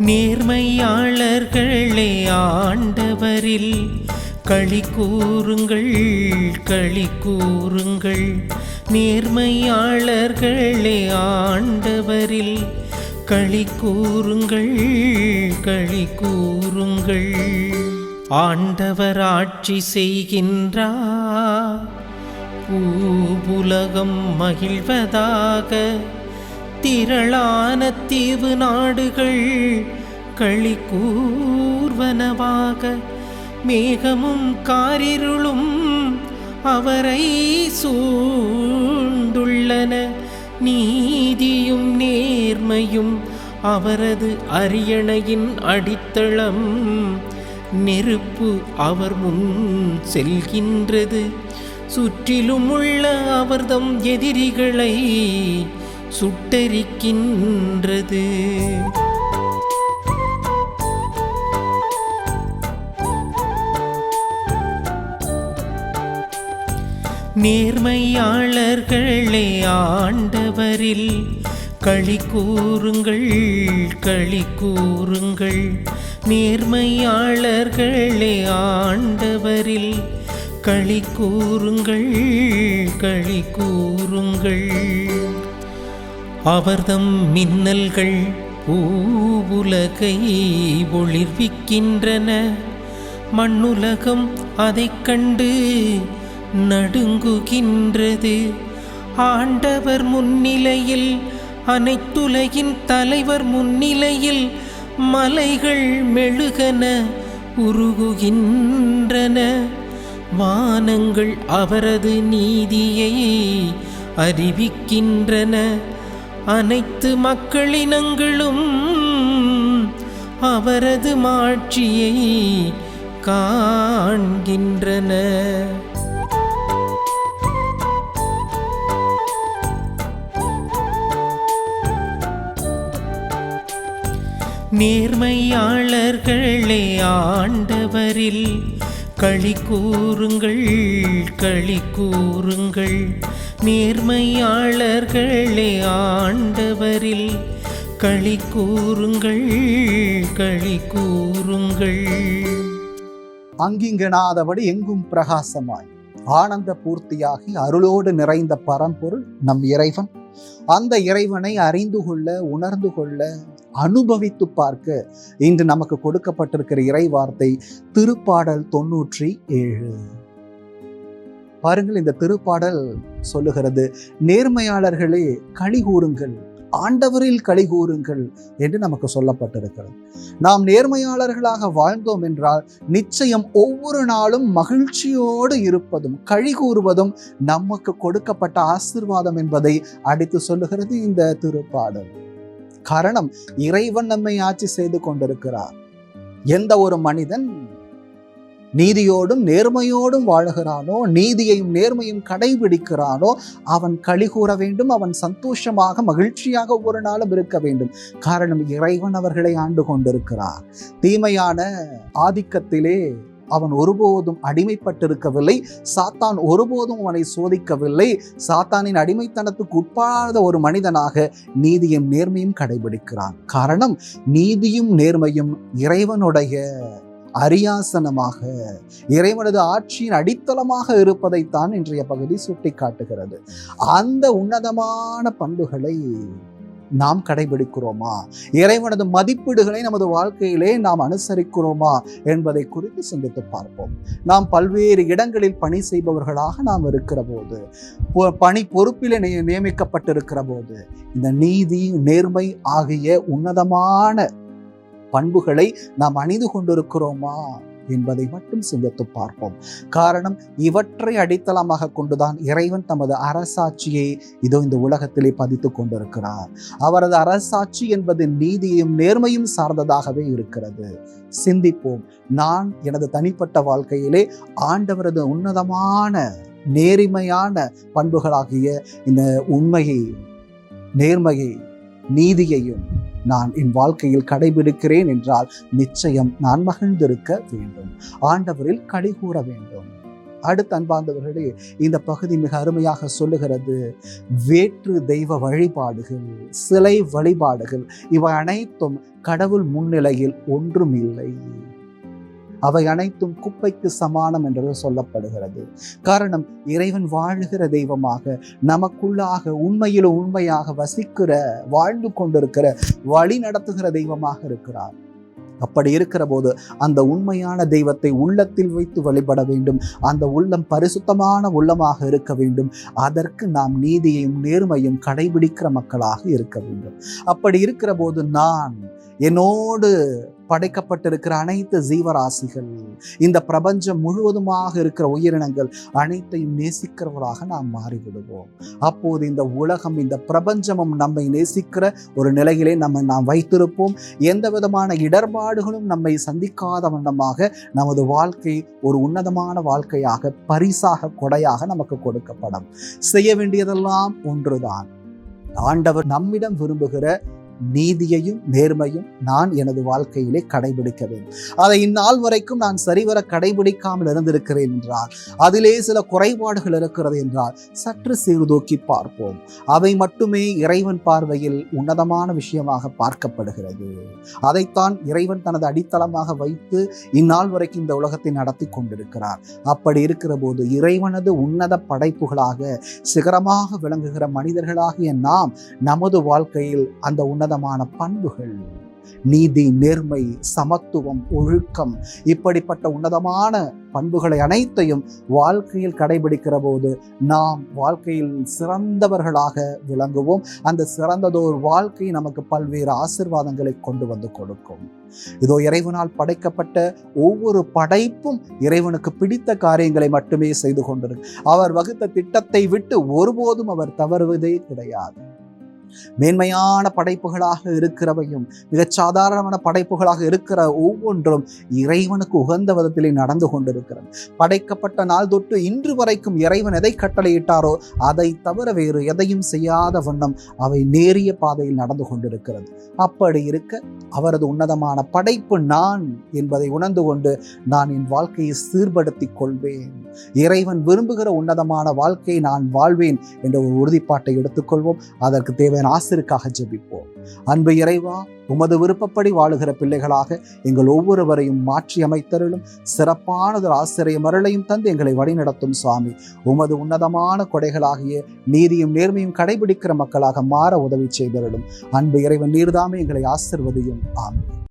நேர்மையாளர்களே ஆண்டவரில் களி கூறுங்கள் களி கூறுங்கள். நேர்மையாளர்களே ஆண்டவரில் களி கூறுங்கள் களி கூறுங்கள். ஆண்டவர் ஆட்சி செய்கின்றார் பூபுலகம் மகிழ்வதாக. திரளான தீவு நாடுகள் களி கூர்வனவாக மேகமும் காரிருளும் அவரை சூழ்ந்துள்ளன. நீதியும் நேர்மையும் அவரது அரியணையின் அடித்தளம் நெருப்பு அவர் முன் செல்கின்றது. சுற்றிலும் உள்ள அவர்தம் எதிரிகளை சுட்டரிக்கின்றது. நேர்மையாளர்களே ஆண்டவரில் களி கூறுங்கள் களி கூறுங்கள். நேர்மையாளர்களே ஆண்டவரில் களி கூறுங்கள் களி கூறுங்கள். அவர்தம் மின்னல்கள் பூவுலகை ஒளிர்விக்கின்றன. மண்ணுலகம் அதைக் கண்டு நடுங்குகின்றது. ஆண்டவர் முன்னிலையில் அனைத்துலகின் தலைவர் முன்னிலையில் மலைகள் மெழுகன உருகுகின்றன. வானங்கள் அவரது நீதியை அறிவிக்கின்றன. அனைத்து மக்களினங்களும் அவரது மாட்சியை காண்கின்றன. நேர்மையாளர்களே ஆண்டவரில் களி கூறுங்கள் களி கூறுங்கள். நேர்மையாளர்களே ஆண்டவரில் களி கூறுங்கள் களி கூறுங்கள். அங்கிங்கனாதபடி எங்கும் பிரகாசமாய். ஆனந்த பூர்த்தியாகி அருளோடு நிறைந்த பரம்பொருள் நம் இறைவன். அந்த இறைவனை அறிந்து கொள்ள உணர்ந்து கொள்ள அனுபவித்து பார்க்க இன்று நமக்கு கொடுக்கப்பட்டிருக்கிற இறை வார்த்தை திருப்பாடல் தொன்னூற்றி ஏழு. பாருங்கள் இந்த திருப்பாடல் சொல்லுகிறது நேர்மையாளர்களே களி கூறுங்கள் ஆண்டவரில் களி கூறுங்கள் என்று நமக்கு சொல்லப்பட்டிருக்கிறது. நாம் நேர்மையாளர்களாக வாழ்ந்தோம் என்றால் நிச்சயம் ஒவ்வொரு நாளும் மகிழ்ச்சியோடு இருப்பதும் களி கூறுவதும் நமக்கு கொடுக்கப்பட்ட ஆசிர்வாதம் என்பதை அடித்து சொல்லுகிறது இந்த திருப்பாடல். காரணம் இறைவன் நம்மை ஆட்சி செய்து கொண்டிருக்கிறார். எந்த ஒரு மனிதன் நீதியோடும் நேர்மையோடும் வாழுகிறானோ நீதியையும் நேர்மையும் கடைபிடிக்கிறானோ அவன் களி கூற வேண்டும் அவன் சந்தோஷமாக மகிழ்ச்சியாக ஒரு நாளும் இருக்க வேண்டும். காரணம் இறைவன் அவர்களை ஆண்டு கொண்டிருக்கிறார். தீமையான ஆதிக்கத்திலே அவன் ஒருபோதும் அடிமைப்பட்டிருக்கவில்லை. சாத்தான் ஒருபோதும் அவனை சோதிக்கவில்லை. சாத்தானின் அடிமைத்தனத்துக்கு உட்படாத ஒரு மனிதனாக நீதியும் நேர்மையும் கடைபிடிக்கிறான். காரணம் நீதியும் நேர்மையும் இறைவனுடைய அரியாசனமாக இறைவனது ஆட்சியின் அடித்தளமாக இருப்பதைத்தான் இன்றைய பகுதி சுட்டிக்காட்டுகிறது. அந்த உன்னதமான பண்புகளை நாம் கடைபிடிக்கிறோமா? இறைவனது மதிப்பீடுகளை நமது வாழ்க்கையிலே நாம் அனுசரிக்கிறோமா என்பதை குறித்து சிந்தித்து பார்ப்போம். நாம் பல்வேறு இடங்களில் பணி செய்பவர்களாக நாம் இருக்கிற போது பொ- பணி பொறுப்பில் நிய- நியமிக்கப்பட்டிருக்கிற போது இந்த நீதி நேர்மை ஆகிய உன்னதமான பண்புகளை நாம் அணிந்து கொண்டிருக்கிறோமா என்பதை மட்டும் சிந்தித்து பார்ப்போம். காரணம் இவற்றை அடித்தளமாக கொண்டுதான் இறைவன் தமது அரசாட்சியை இதோ இந்த உலகத்திலே பதித்து கொண்டிருக்கிறார். அவரது அரசாட்சி என்பது நீதியும் நேர்மையும் சார்ந்ததாகவே இருக்கிறது. சிந்திப்போம். நான் எனது தனிப்பட்ட வாழ்க்கையிலே ஆண்டவரது உன்னதமான நேர்மையான பண்புகளாகிய இந்த உண்மையை நேர்மையை நீதியையும் நான் என் வாழ்க்கையில் கடைபிடிக்கிறேன் என்றால் நிச்சயம் நான் மகிழ்ந்திருக்க வேண்டும். ஆண்டவரில் கடை கூற வேண்டும். அடுத்த அன்பாந்தவர்களே இந்த பகுதி மிக அருமையாக சொல்லுகிறது. வேற்று தெய்வ வழிபாடுகள் சிலை வழிபாடுகள் இவை அனைத்தும் கடவுள் முன்னிலையில் ஒன்றும் இல்லை அவை அனைத்தும் குப்பைக்கு சமானம் என்று சொல்லப்படுகிறது. காரணம் இறைவன் வாழுகிற தெய்வமாக நமக்குள்ளாக உண்மையிலும் உண்மையாக வசிக்கிற வாழ்ந்து கொண்டிருக்கிற வழி நடத்துகிற தெய்வமாக இருக்கிறார். அப்படி இருக்கிற போது அந்த உண்மையான தெய்வத்தை உள்ளத்தில் வைத்து வழிபட வேண்டும். அந்த உள்ளம் பரிசுத்தமான உள்ளமாக இருக்க வேண்டும். அதற்கு நாம் நீதியையும் நேர்மையும் கடைபிடிக்கிற மக்களாக இருக்க வேண்டும். அப்படி இருக்கிற போது நான் என்னோடு படைக்கப்பட்டிருக்கிற அனைத்து ஜீவராசிகள் இந்த பிரபஞ்சம் முழுவதுமாக இருக்கிற உயிரினங்கள் அனைத்தையும் நேசிக்கிறவராக நாம் மாறிவிடுவோம். அப்போது இந்த உலகம் இந்த பிரபஞ்சமும் நம்மை நேசிக்கிற ஒரு நிலையிலே நம்ம நாம் வைத்திருப்போம். எந்த விதமான இடர்பாடுகளும் நம்மை சந்திக்காத வண்ணமாக நமது வாழ்க்கை ஒரு உன்னதமான வாழ்க்கையாக பரிசாக கொடையாக நமக்கு கொடுக்கப்படும். செய்ய வேண்டியதெல்லாம் ஒன்றுதான். ஆண்டவர் நம்மிடம் விரும்புகிற நீதியையும் நேர்மையும் நான் எனது வாழ்க்கையிலே கடைபிடிக்க வேண்டும். அதை இந்நாள் வரைக்கும் நான் சரிவர கடைபிடிக்காமல் இருந்திருக்கிறேன் என்றால் அதிலே சில குறைபாடுகள் இருக்கிறது என்றால் சற்று சீர்தூக்கி பார்ப்போம். அவை மட்டுமே இறைவன் பார்வையில் உன்னதமான விஷயமாக பார்க்கப்படுகிறது. அதைத்தான் இறைவன் தனது அடித்தளமாக வைத்து இந்நாள் வரைக்கும் இந்த உலகத்தை நடத்தி கொண்டிருக்கிறார். அப்படி இருக்கிற போது இறைவனது உன்னத படைப்புகளாக சிகரமாக விளங்குகிற மனிதர்களாகிய நாம் நமது வாழ்க்கையில் அந்த உன்னதமான பண்புகள் நீதி நேர்மை சமத்துவம் ஒழுக்கம் இப்படிப்பட்ட உன்னதமான பண்புகளை அனைத்தையும் வாழ்க்கையில் கடைபிடிக்கிற போது நாம் வாழ்க்கையில் சிறந்தவர்களாக விளங்குவோம். அந்த சிறந்ததோர் வாழ்க்கை நமக்கு பல்வேறு ஆசிர்வாதங்களை கொண்டு வந்து கொடுக்கும். இதோ இறைவனால் படைக்கப்பட்ட ஒவ்வொரு படைப்பும் இறைவனுக்கு பிடித்த காரியங்களை மட்டுமே செய்து கொண்டிருக்கு. அவர் வகுத்த திட்டத்தை விட்டு ஒருபோதும் அவர் தவறுவதே கிடையாது. மேன்மையான படைப்புகளாக இருக்கிறவையும் மிகச் சாதாரணமான படைப்புகளாக இருக்கிற ஒவ்வொன்றும் இறைவனுக்கு உகந்த விதத்திலே நடந்து கொண்டிருக்கிறது. படைக்கப்பட்ட நாள் தொட்டு இன்று வரைக்கும் இறைவன் எதை கட்டளையிட்டாரோ அதை தவிர வேறு எதையும் செய்யாத வண்ணம் அவை நேரிய பாதையில் நடந்து கொண்டிருக்கிறது. அப்படி இருக்க அவரது உன்னதமான படைப்பு நான் என்பதை உணர்ந்து கொண்டு நான் என் வாழ்க்கையை சீர்படுத்திக் கொள்வேன். இறைவன் விரும்புகிற உன்னதமான வாழ்க்கையை நான் வாழ்வேன் என்ற ஒரு உறுதிப்பாட்டை எடுத்துக்கொள்வோம் அதற்கு தேவை ஆண்டவன் ஆசிற்காக ஜெபிப்போம். அன்பு இறைவா உமது விருப்பப்படி வாழுகிற பிள்ளைகளாக எங்கள் ஒவ்வொருவரையும் மாற்றி அமைத்தருளும். சிறப்பானதொரு ஆசிரிய மருளையும் தந்து எங்களை வழிநடத்தும் சுவாமி. உமது உன்னதமான கொடைகளாகிய நீதியும் நேர்மையும் கடைபிடிக்கிற மக்களாக மாற உதவி செய்தருளும். அன்பு இறைவன் நீர்தாமே எங்களை ஆசிர்வதையும். ஆமென்.